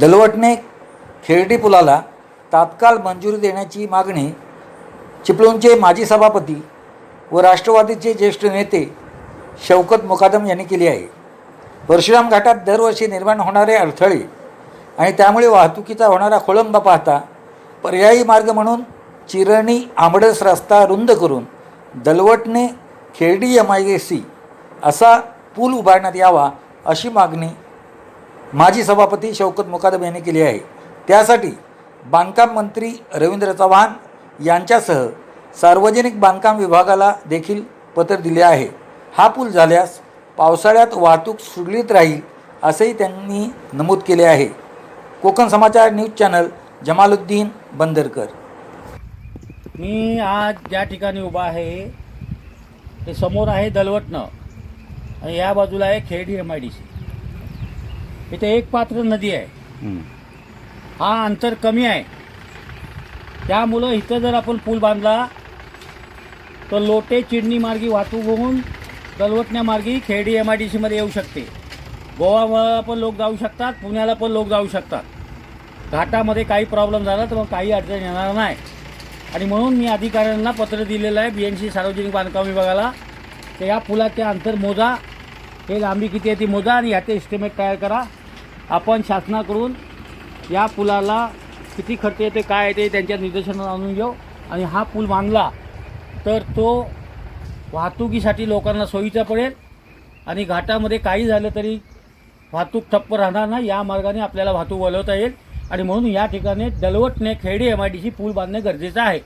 दलवटने खेरडी पुलाला तात्काळ मंजुरी देण्याची मागणी चिपळूणचे माजी सभापती व राष्ट्रवादीचे ज्येष्ठ नेते शौकत मुकादम यांनी केली आहे. परशुराम घाटात दरवर्षी निर्माण होणारे अडथळे आणि त्यामुळे वाहतुकीचा होणारा खोळंबा पाहता पर्यायी मार्ग म्हणून चिरणी आंबडस रस्ता रुंद करून Dalwatne Kherdi M I C असा पूल उभारण्यात यावा अशी मागणी माजी सभापती शौकत मुकादम यांनी केली आहे. त्यासाठी बांधकाम मंत्री रवींद्र चव्हाण यांच्यासह सार्वजनिक बांधकाम विभागाला देखील पत्र दिले आहे. हा पूल झाल्यास पावसाळ्यात वाहतूक सुरळीत राहील असेही त्यांनी नमूद केले आहे. Konkan Samachar news channel Jamaluddin Bandarkar. मी आज ज्या ठिकाणी उभा आहे ते समोर आहे दलवटनं. आणि या बाजूला आहे Kherdi M I D C. इथे एक पात्र नदी आहे. हा अंतर कमी आहे. त्यामुळं इथं जर आपण पूल बांधला तर लोटे चिडणी मार्गी वाहतूक होऊन दलवटण्या मार्गी खेरडी एम आय डी सीमध्ये येऊ शकते. गोवाला पण लोक जाऊ शकतात पुण्याला पण लोक जाऊ शकतात. घाटामध्ये काही प्रॉब्लेम झाला तर मग काही अडचण येणार नाही. आणि म्हणून मी अधिकाऱ्यांना पत्र दिलेलं आहे बी एन सी सार्वजनिक बांधकाम विभागाला तर या पुलाचे अंतर मोजा. हे लांबी किती आहे ती मोजा आणि ह्याचे एस्टिमेट तयार करा. आपण शासनाकडून या पुलाला किती खर्च येते काय येते त्यांच्या निदर्शनात आणून घेऊ. आणि हा पूल बांधला तर तो वाहतुकीसाठी लोकांना सोयीचा पडेल. आणि घाटामध्ये काही झालं तरी वाहतूक ठप्प राहणार नाही. या मार्गाने आपल्याला वाहतूक वळवता येईल. आणि म्हणून या ठिकाणी Dalwatne Khedi M I D C पूल बांधणे गरजेचं आहे.